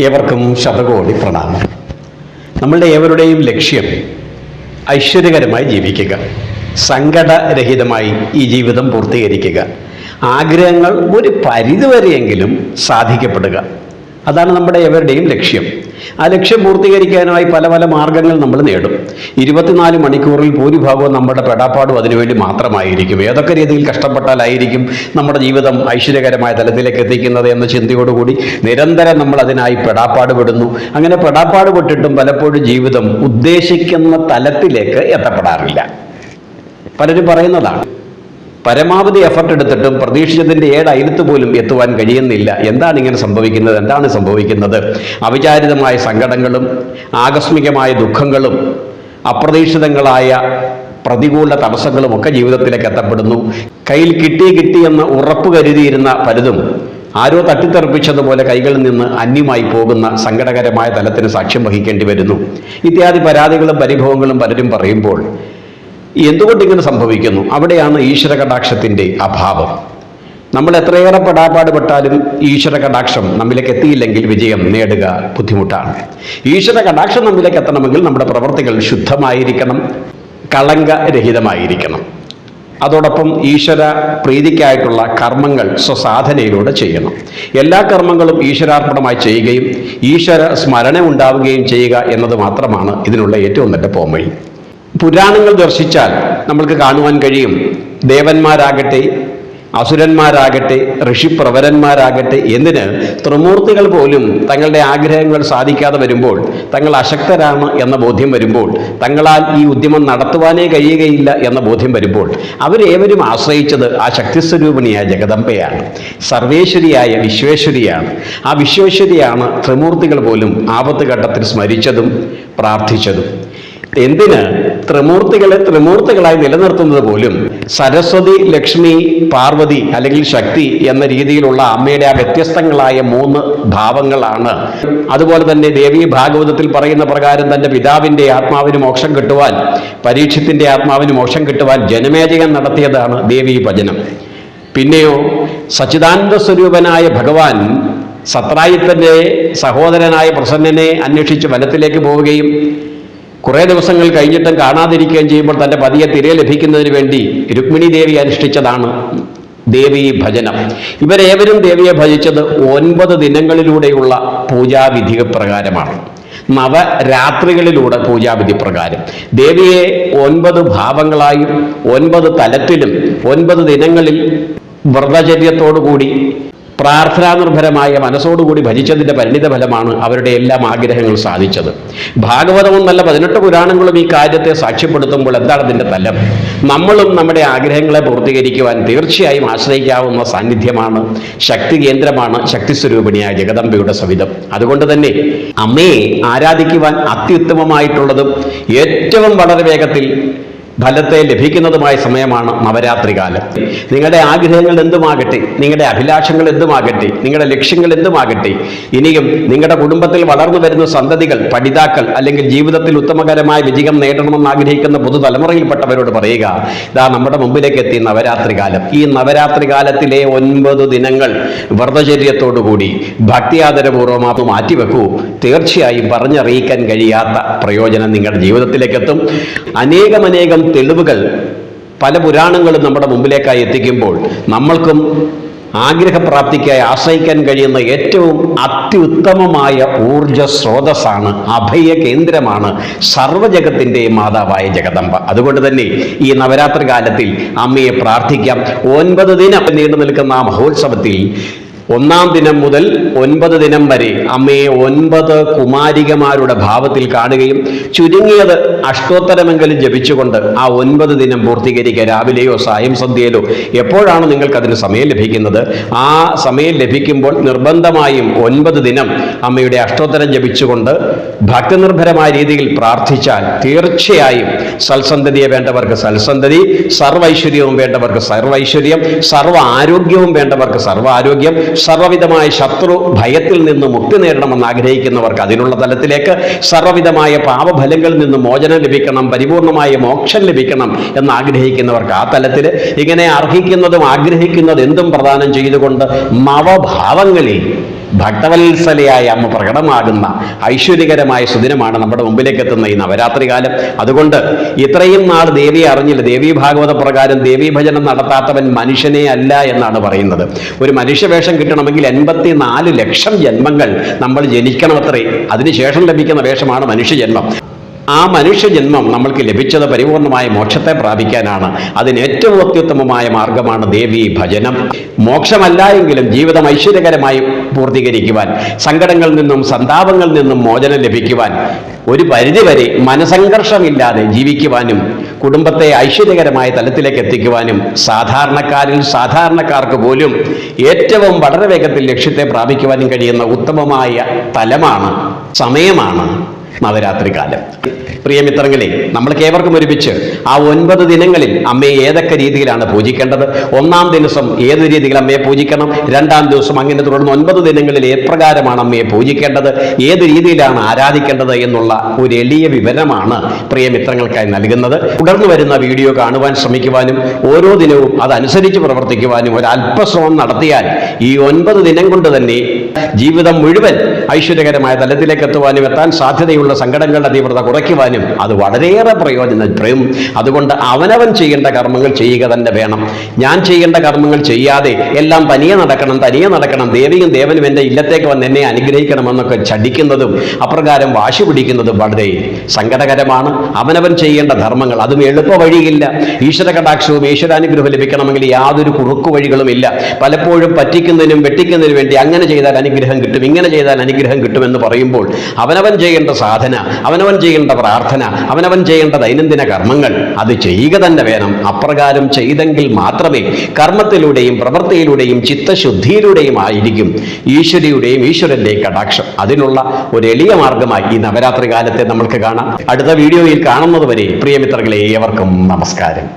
ഏവർക്കും ശതകോടി പ്രണാമം. നമ്മളുടെ ഏവരുടെയും ലക്ഷ്യം ഐശ്വര്യകരമായി ജീവിക്കുക സങ്കടരഹിതമായി ഈ ജീവിതം പൂർത്തീകരിക്കുക ആഗ്രഹങ്ങൾ ഒരു പരിധിവരെയെങ്കിലും സാധിക്കപ്പെടുക. അതാണ് നമ്മുടെ എവരുടെയും ലക്ഷ്യം. ആ ലക്ഷ്യം പൂർത്തീകരിക്കാനായി പല പല മാർഗങ്ങൾ നമ്മൾ നേടും. ഇരുപത്തിനാല് മണിക്കൂറിൽ ഭൂരിഭാഗവും നമ്മുടെ പെടാപ്പാടും അതിനുവേണ്ടി മാത്രമായിരിക്കും. ഏതൊക്കെ രീതിയിൽ കഷ്ടപ്പെട്ടാലായിരിക്കും നമ്മുടെ ജീവിതം ഐശ്വര്യകരമായ തലത്തിലേക്ക് എത്തിക്കുന്നത് എന്ന ചിന്തയോടുകൂടി നിരന്തരം നമ്മൾ അതിനായി പെടാപ്പാട് പെടുന്നു. അങ്ങനെ പെടാപ്പാട് പെട്ടിട്ടും പലപ്പോഴും ജീവിതം ഉദ്ദേശിക്കുന്ന തലത്തിലേക്ക് എത്തപ്പെടാറില്ല. പലരും പറയുന്നതാണ് പരമാവധി എഫർട്ട് എടുത്തിട്ടും പ്രതീക്ഷിച്ചതിന്റെ ഏഴ് അയലത്ത് പോലും എത്തുവാൻ കഴിയുന്നില്ല. എന്താണ് ഇങ്ങനെ സംഭവിക്കുന്നത്? എന്താണ് സംഭവിക്കുന്നത്? അവിചാരിതമായ സങ്കടങ്ങളും ആകസ്മികമായ ദുഃഖങ്ങളും അപ്രതീക്ഷിതങ്ങളായ പ്രതികൂല തടസ്സങ്ങളും ഒക്കെ ജീവിതത്തിലേക്ക് എത്തപ്പെടുന്നു. കയ്യിൽ കിട്ടി കിട്ടി എന്ന് ഉറപ്പ് കരുതിയിരുന്ന പലതും ആരോ തട്ടിത്തെറിപ്പിച്ചതുപോലെ കൈകളിൽ നിന്ന് അന്യമായി പോകുന്ന സങ്കടകരമായ തലത്തിന് സാക്ഷ്യം വഹിക്കേണ്ടി വരുന്നു. ഇത്യാദി പരാതികളും പരിഭവങ്ങളും പലരും പറയുമ്പോൾ എന്തുകൊണ്ട് ഇങ്ങനെ സംഭവിക്കുന്നു? അവിടെയാണ് ഈശ്വര കടാക്ഷത്തിന്റെ അഭാവം. നമ്മൾ എത്രയേറെ പടാപാടുപെട്ടാലും പെട്ടാലും ഈശ്വര കടാക്ഷം നമ്മിലേക്ക് എത്തിയില്ലെങ്കിൽ വിജയം നേടുക ബുദ്ധിമുട്ടാണ്. ഈശ്വര കടാക്ഷം നമ്മിലേക്ക് എത്തണമെങ്കിൽ നമ്മുടെ പ്രവർത്തികൾ ശുദ്ധമായിരിക്കണം കളങ്കരഹിതമായിരിക്കണം. അതോടൊപ്പം ഈശ്വര പ്രീതിക്കായിട്ടുള്ള കർമ്മങ്ങൾ സ്വസാധനയിലൂടെ ചെയ്യണം. എല്ലാ കർമ്മങ്ങളും ഈശ്വരാർപ്പണമായി ചെയ്യുകയും ഈശ്വര സ്മരണ ഉണ്ടാവുകയും ചെയ്യുക എന്നത് മാത്രമാണ് ഇതിനുള്ള ഏറ്റവും നല്ല പോംവഴി. പുരാണങ്ങൾ ദർശിച്ചാൽ നമ്മൾക്ക് കാണുവാൻ കഴിയും. ദേവന്മാരാകട്ടെ അസുരന്മാരാകട്ടെ ഋഷിപ്രവരന്മാരാകട്ടെ എന്തിന് ത്രിമൂർത്തികൾ പോലും തങ്ങളുടെ ആഗ്രഹങ്ങൾ സാധിക്കാതെ വരുമ്പോൾ തങ്ങൾ അശക്തരാണ് എന്ന ബോധ്യം വരുമ്പോൾ തങ്ങളാൽ ഈ ഉദ്യമം നടത്തുവാനേ കഴിയുകയില്ല എന്ന ബോധ്യം വരുമ്പോൾ അവരേവരും ആശ്രയിച്ചത് ആ ശക്തിസ്വരൂപിണിയായ ജഗദമ്പയാണ് സർവേശ്വരിയായ വിശ്വേശ്വരിയാണ്. ആ വിശ്വേശ്വരിയാണ് ത്രിമൂർത്തികൾ പോലും ആപത്ത് ഘട്ടത്തിൽ സ്മരിച്ചതും പ്രാർത്ഥിച്ചതും. എന്തിന് ത്രിമൂർത്തികളെ ത്രിമൂർത്തികളായി നിലനിർത്തുന്നത് പോലും സരസ്വതി ലക്ഷ്മി പാർവതി അല്ലെങ്കിൽ ശക്തി എന്ന രീതിയിലുള്ള അമ്മയുടെ ആ വ്യത്യസ്തങ്ങളായ മൂന്ന് ഭാവങ്ങളാണ്. അതുപോലെ തന്നെ ദേവി ഭാഗവതത്തിൽ പറയുന്ന പ്രകാരം തന്റെ പിതാവിന്റെ ആത്മാവിന് മോക്ഷം കിട്ടുവാൻ പരീക്ഷത്തിന്റെ ആത്മാവിന് മോക്ഷം കിട്ടുവാൻ ജനമേജകൻ നടത്തിയതാണ് ദേവി ഭജനം. പിന്നെയോ സച്ചിദാനന്ദ സ്വരൂപനായ ഭഗവാൻ സത്രായിത്തന്റെ സഹോദരനായ പ്രസന്നനെ അന്വേഷിച്ച് വനത്തിലേക്ക് പോവുകയും കുറേ ദിവസങ്ങൾ കഴിഞ്ഞിട്ടും കാണാതിരിക്കുകയും ചെയ്യുമ്പോൾ തന്റെ പതിയെ തിരെ ലഭിക്കുന്നതിന് വേണ്ടി രുക്മിണി ദേവി അനുഷ്ഠിച്ചതാണ് ദേവി ഭജനം. ഇവരേവരും ദേവിയെ ഭജിച്ചത് ഒൻപത് ദിനങ്ങളിലൂടെയുള്ള പൂജാവിധി പ്രകാരമാണ്. നവരാത്രികളിലൂടെ പൂജാവിധി പ്രകാരം. ദേവിയെ ഒൻപത് ഭാവങ്ങളായും ഒൻപത് തലത്തിലും ഒൻപത് ദിനങ്ങളിൽ വ്രതചര്യത്തോടുകൂടി പ്രാർത്ഥനാനിർഭരമായ മനസ്സോടുകൂടി ഭജിച്ചതിന്റെ പരിണിത ഫലമാണ് അവരുടെ എല്ലാം ആഗ്രഹങ്ങൾ സാധിച്ചത്. ഭാഗവതവും നല്ല പതിനെട്ട് പുരാണങ്ങളും ഈ കാര്യത്തെ സാക്ഷ്യപ്പെടുത്തുമ്പോൾ എന്താണ് അതിന്റെ തലം? നമ്മളും നമ്മുടെ ആഗ്രഹങ്ങളെ പൂർത്തീകരിക്കുവാൻ തീർച്ചയായും ആശ്രയിക്കാവുന്ന സാന്നിധ്യമാണ് ശക്തി കേന്ദ്രമാണ് ശക്തി സ്വരൂപിണിയായ ജഗദംബയുടെ സവിധം. അതുകൊണ്ട് തന്നെ അമ്മയെ ആരാധിക്കുവാൻ അത്യുത്തമമായിട്ടുള്ളതും ഏറ്റവും വളരെ വേഗത്തിൽ ഫലത്തെ ലഭിക്കുന്നതുമായ സമയമാണ് നവരാത്രി കാലം. നിങ്ങളുടെ ആഗ്രഹങ്ങൾ എന്തുമാകട്ടെ നിങ്ങളുടെ അഭിലാഷങ്ങൾ എന്തുമാകട്ടെ നിങ്ങളുടെ ലക്ഷ്യങ്ങൾ എന്തുമാകട്ടെ ഇനിയും നിങ്ങളുടെ കുടുംബത്തിൽ വളർന്നു വരുന്ന സന്തതികൾ പഠിതാക്കൾ അല്ലെങ്കിൽ ജീവിതത്തിൽ ഉത്തമകരമായ വിജയം നേടണമെന്ന് ആഗ്രഹിക്കുന്ന പുതുതലമുറയിൽപ്പെട്ടവരോട് പറയുക ഇതാ നമ്മുടെ മുമ്പിലേക്ക് എത്തി നവരാത്രി കാലം. ഈ നവരാത്രി കാലത്തിലെ ഒൻപത് ദിനങ്ങൾ വ്രതചര്യത്തോടുകൂടി ഭക്തിയാദരപൂർവം അത് മാറ്റിവെക്കൂ. തീർച്ചയായും പറഞ്ഞറിയിക്കാൻ കഴിയാത്ത പ്രയോജനം നിങ്ങളുടെ ജീവിതത്തിലേക്ക് എത്തും. അനേകമനേകം തെളിവുകൾ പല പുരാണങ്ങളും നമ്മുടെ മുമ്പിലേക്കായി എത്തിക്കുമ്പോൾ നമ്മൾക്കും ആഗ്രഹപ്രാപ്തിക്കായി ആശ്രയിക്കാൻ കഴിയുന്ന ഏറ്റവും അത്യുത്തമമായ ഊർജ സ്രോതസ്സാണ് അഭയ കേന്ദ്രമാണ് സർവജഗത്തിന്റെയും മാതാവായ ജഗദമ്പ അതുകൊണ്ട് തന്നെ ഈ നവരാത്രി കാലത്തിൽ അമ്മയെ പ്രാർത്ഥിക്കാം. ഒൻപത് ദിനം നീണ്ടു നിൽക്കുന്ന ആ മഹോത്സവത്തിൽ ഒന്നാം ദിനം മുതൽ ഒൻപത് ദിനം വരെ അമ്മയെ ഒൻപത് കുമാരികമാരുടെ ഭാവത്തിൽ കാണുകയും ചുരുങ്ങിയത് അഷ്ടോത്തരമെങ്കിലും ജപിച്ചുകൊണ്ട് ആ ഒൻപത് ദിനം പൂർത്തീകരിക്കുക. രാവിലെയോ സായം സന്ധ്യയിലോ എപ്പോഴാണ് നിങ്ങൾക്ക് അതിന് സമയം ലഭിക്കുന്നത്? ആ സമയം ലഭിക്കുമ്പോൾ നിർബന്ധമായും ഒൻപത് ദിനം അമ്മയുടെ അഷ്ടോത്തരം ജപിച്ചുകൊണ്ട് ഭക്തനിർഭരമായ രീതിയിൽ പ്രാർത്ഥിച്ചാൽ തീർച്ചയായും സൽസന്തതിയെ വേണ്ടവർക്ക് സൽസന്തതി സർവൈശ്വര്യവും വേണ്ടവർക്ക് സർവൈശ്വര്യം സർവ ആരോഗ്യവും വേണ്ടവർക്ക് സർവ ആരോഗ്യം സർവവിധമായ ശത്രു ഭയത്തിൽ നിന്ന് മുക്തി നേടണമെന്ന് ആഗ്രഹിക്കുന്നവർക്ക് അതിനുള്ള തലത്തിലേക്ക് സർവവിധമായ പാപഫലങ്ങളിൽ നിന്ന് മോചനം ലഭിക്കണം പരിപൂർണമായ മോക്ഷം ലഭിക്കണം എന്ന് ആഗ്രഹിക്കുന്നവർക്ക് ആ തലത്തിൽ ഇങ്ങനെ അർഹിക്കുന്നതും ആഗ്രഹിക്കുന്നതും എന്തും പ്രദാനം ചെയ്തുകൊണ്ട് മവഭാവങ്ങളിൽ ഭക്തവത്സലയായ അമ്മ പ്രകടമാകുന്ന ഐശ്വര്യകരമായ സുദിനമാണ് നമ്മുടെ മുമ്പിലേക്ക് എത്തുന്ന ഈ നവരാത്രി കാലം. അതുകൊണ്ട് ഇത്രയും നാൾ ദേവിയെ അറിഞ്ഞില്ല. ദേവീ ഭാഗവത പ്രകാരം ദേവീ ഭജനം നടത്താത്തവൻ മനുഷ്യനെ അല്ല എന്നാണ് പറയുന്നത്. ഒരു മനുഷ്യവേഷം കിട്ടണമെങ്കിൽ എൺപത്തി നാല് ലക്ഷം ജന്മങ്ങൾ നമ്മൾ ജനിക്കണമത്രേ. അതിനുശേഷം ലഭിക്കുന്ന വേഷമാണ് മനുഷ്യജന്മം. ആ മനുഷ്യജന്മം നമ്മൾക്ക് ലഭിച്ചത് പരിപൂർണമായ മോക്ഷത്തെ പ്രാപിക്കാനാണ്. അതിന് ഏറ്റവും അത്യുത്തമമായ മാർഗമാണ് ദേവി ഭജനം. മോക്ഷമല്ല എങ്കിലും ജീവിതം ഐശ്വര്യകരമായി പൂർത്തീകരിക്കുവാൻ സങ്കടങ്ങളിൽ നിന്നും സന്താപങ്ങളിൽ നിന്നും മോചനം ലഭിക്കുവാൻ ഒരു പരിധിവരെ മനസംഘർഷമില്ലാതെ ജീവിക്കുവാനും കുടുംബത്തെ ഐശ്വര്യകരമായ തലത്തിലേക്ക് എത്തിക്കുവാനും സാധാരണക്കാരിൽ സാധാരണക്കാർക്ക് പോലും ഏറ്റവും വളരെ വേഗത്തിൽ ലക്ഷ്യത്തെ പ്രാപിക്കുവാനും കഴിയുന്ന ഉത്തമമായ തലമാണ് സമയമാണ്. നവരാത്രി കാലം. പ്രിയമിത്രങ്ങളെ നമ്മൾക്ക് ഏവർക്കും ഒരുമിച്ച് ആ ഒൻപത് ദിനങ്ങളിൽ അമ്മയെ ഏതൊക്കെ രീതിയിലാണ് പൂജിക്കേണ്ടത്? ഒന്നാം ദിവസം ഏത് രീതിയിൽ അമ്മയെ പൂജിക്കണം? രണ്ടാം ദിവസം അങ്ങനെ തുടർന്ന് ഒൻപത് ദിനങ്ങളിൽ എപ്രകാരമാണ് അമ്മയെ പൂജിക്കേണ്ടത്? ഏത് രീതിയിലാണ് ആരാധിക്കേണ്ടത് എന്നുള്ള ഒരു എളിയ വിവരമാണ് പ്രിയമിത്രങ്ങൾക്കായി നൽകുന്നത്. തുടർന്ന് വരുന്ന വീഡിയോ കാണുവാൻ ശ്രമിക്കുവാനും ഓരോ ദിനവും അതനുസരിച്ച് പ്രവർത്തിക്കുവാനും ഒരല്പശ്രമം നടത്തിയാൽ ഈ ഒൻപത് ദിനം കൊണ്ട് തന്നെ ജീവിതം മുഴുവൻ ഐശ്വര്യകരമായ തലത്തിലേക്ക് എത്തുവാനും എത്താൻ സാധ്യതയുള്ള സങ്കടങ്ങളുടെ തീവ്രത കുറയ്ക്കുവാനും അത് വളരെയേറെ പ്രയോജനപ്പെടും. അതുകൊണ്ട് അവനവൻ ചെയ്യേണ്ട കർമ്മങ്ങൾ ചെയ്യുക തന്നെ വേണം. ഞാൻ ചെയ്യേണ്ട കർമ്മങ്ങൾ ചെയ്യാതെ എല്ലാം തനിയെ നടക്കണം തനിയെ നടക്കണം ദേവിയും ദേവനും എന്റെ ഇല്ലത്തേക്ക് വന്ന് എന്നെ അനുഗ്രഹിക്കണമെന്നൊക്കെ ചടിക്കുന്നതും അപ്രകാരം വാശി പിടിക്കുന്നതും വളരെ സങ്കടകരമാണ്. അവനവൻ ചെയ്യേണ്ട ധർമ്മങ്ങൾ അതും എളുപ്പ വഴിയില്ല ഈശ്വര കടാക്ഷവും ഈശ്വരാനുഗ്രഹം ലഭിക്കണമെങ്കിൽ യാതൊരു കുറുക്കു വഴികളും ഇല്ല പലപ്പോഴും പറ്റിക്കുന്നതിനും വെട്ടിക്കുന്നതിനും വേണ്ടി അങ്ങനെ ചെയ്താൽ അനുഗ്രഹം കിട്ടും ഇങ്ങനെ ചെയ്താൽ അനുഗ്രഹം കിട്ടുമെന്ന് പറയുമ്പോൾ അവനവൻ ചെയ്യേണ്ട സാധന അവനവൻ ചെയ്യേണ്ട പ്രാർത്ഥന അവനവൻ ചെയ്യേണ്ട ദൈനംദിന കർമ്മങ്ങൾ അത് ചെയ്യുക തന്നെ വേണം. അപ്രകാരം ചെയ്തെങ്കിൽ മാത്രമേ കർമ്മത്തിലൂടെയും പ്രവൃത്തിയിലൂടെയും ചിത്തശുദ്ധിയിലൂടെയും ആയിരിക്കും ഈശ്വരിയുടെയും ഈശ്വരന്റെ കടാക്ഷം. അതിനുള്ള ഒരു എളിയ മാർഗമായി ഈ നവരാത്രി കാലത്തെ നമ്മൾക്ക് കാണാം. അടുത്ത വീഡിയോയിൽ കാണുന്നത് വരെ പ്രിയമിത്രങ്ങളെ ഏവർക്കും നമസ്കാരം.